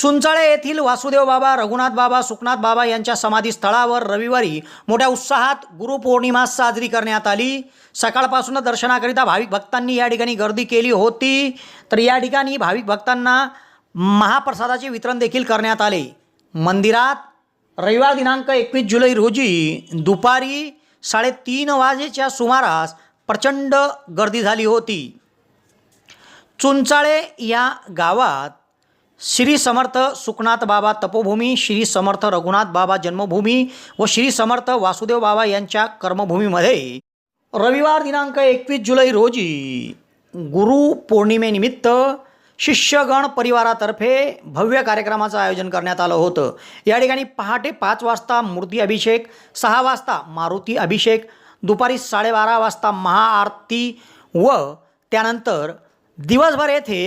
चुंचाळे येथील वासुदेव बाबा रघुनाथ बाबा सुखनाथ बाबा यांच्या समाधीस्थळावर रविवारी मोठ्या उत्साहात गुरुपौर्णिमा साजरी करण्यात आली. सकाळपासूनच दर्शनाकरिता भाविक भक्तांनी या ठिकाणी गर्दी केली होती. तर या ठिकाणी भाविक भक्तांना महाप्रसादाचे वितरण देखील करण्यात आले. मंदिरात रविवार दिनांक एकवीस जुलै रोजी दुपारी साडेतीन वाजेच्या सुमारास प्रचंड गर्दी झाली होती. चुंचाळे या गावात श्री समर्थ सुखनाथ बाबा तपोभूमी श्री समर्थ रघुनाथ बाबा जन्मभूमी व श्री समर्थ वासुदेव बाबा यांच्या कर्मभूमीमध्ये रविवार दिनांक एकवीस जुलै रोजी गुरु पौर्णिमेनिमित्त शिष्यगण परिवारातर्फे भव्य कार्यक्रमाचं आयोजन करण्यात आलं होतं. या ठिकाणी पहाटे पाच वाजता मूर्ती अभिषेक सहा वाजता मारुती अभिषेक दुपारी साडेबारा वाजता महाआरती व त्यानंतर दिवसभर येथे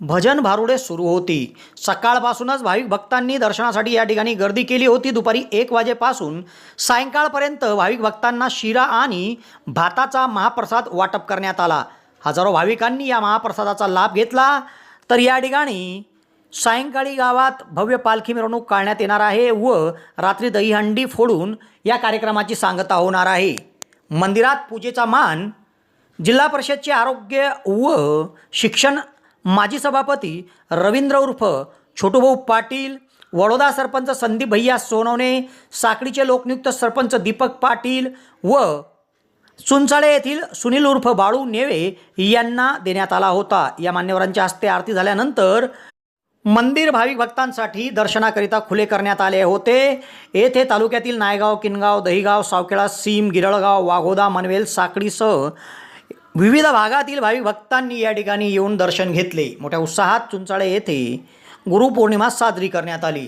भजन भारुडे सुरू होती. सकाळपासूनच भाविक भक्तांनी दर्शनासाठी या ठिकाणी गर्दी केली होती. दुपारी एक वाजेपासून सायंकाळपर्यंत भाविक भक्तांना शिरा आणि भाताचा महाप्रसाद वाटप करण्यात आला. हजारो भाविकांनी या महाप्रसादाचा लाभ घेतला. तर या ठिकाणी सायंकाळी गावात भव्य पालखी मिरवणूक काढण्यात येणार आहे व रात्री दहीहंडी फोडून या कार्यक्रमाची सांगता होणार आहे. मंदिरात पूजेचा मान जिल्हा परिषदचे आरोग्य व शिक्षण माजी सभापती रवींद्र उर्फ छोटूभाऊ पाटील वडोदा सरपंच संदीप भैया सोनवणे साखळीचे लोकनियुक्त सरपंच दीपक पाटील व चुंचाळे येथील सुनील उर्फ बाळू नेवे यांना देण्यात आला होता. या मान्यवरांच्या हस्ते आरती झाल्यानंतर मंदिर भाविक भक्तांसाठी दर्शनाकरिता खुले करण्यात आले होते. येथे तालुक्यातील नायगाव किनगाव दहिगाव सावकेळा सीम गिरळगाव वाघोदा मनवेल साखळीसह विविध भागातील भाविक भक्तांनी या ठिकाणी येऊन दर्शन घेतले. मोठ्या उत्साहात चुंचाळे येथे गुरुपौर्णिमा साजरी करण्यात आली.